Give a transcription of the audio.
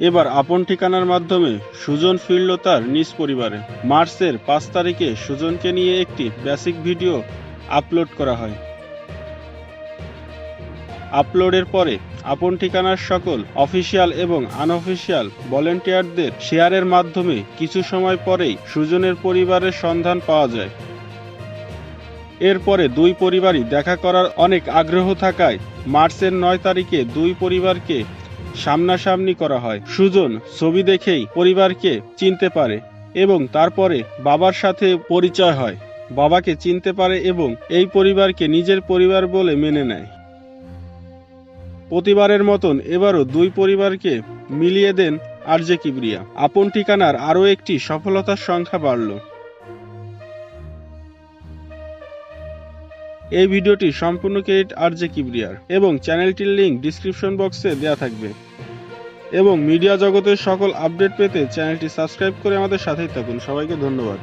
এবার আপন ঠিকানার মাধ্যমে সুজন ফিরল তার নিজ পরিবারে। মার্চের পাঁচ তারিখে সুজনকে নিয়ে একটি বেসিক ভিডিও আপলোড করা হয়। আপলোডের পরে আপন ঠিকানার সকল অফিসিয়াল এবং আনঅফিসিয়াল ভলেন্টিয়ারদের শেয়ারের মাধ্যমে কিছু সময় পরেই সুজনের পরিবারের সন্ধান পাওয়া যায়। এরপরে দুই পরিবারই দেখা করার অনেক আগ্রহ থাকায় মার্চের নয় তারিখে দুই পরিবারকে সামনাসামনি করা হয়। সুজন ছবি দেখেই পরিবারকে চিনতে পারে এবং তারপরে বাবার সাথে পরিচয় হয়। বাবাকে চিনতে পারে এবং এই পরিবারকে নিজের পরিবার বলে মেনে নেয়। প্রতিবারের মতন এবারও দুই পরিবারকে মিলিয়ে দেন আরজে কিবরিয়া। আপন ঠিকানার আরও একটি সফলতার সংখ্যা বাড়ল। এই ভিডিওটি সম্পূর্ণ ক্রেডিট আর জে কিবরিয়ার এবং চ্যানেলটির লিঙ্ক ডিসক্রিপশন বক্সে দেওয়া থাকবে। এবং মিডিয়া জগতের সকল আপডেট পেতে চ্যানেলটি সাবস্ক্রাইব করে আমাদের সাথেই থাকুন। সবাইকে ধন্যবাদ।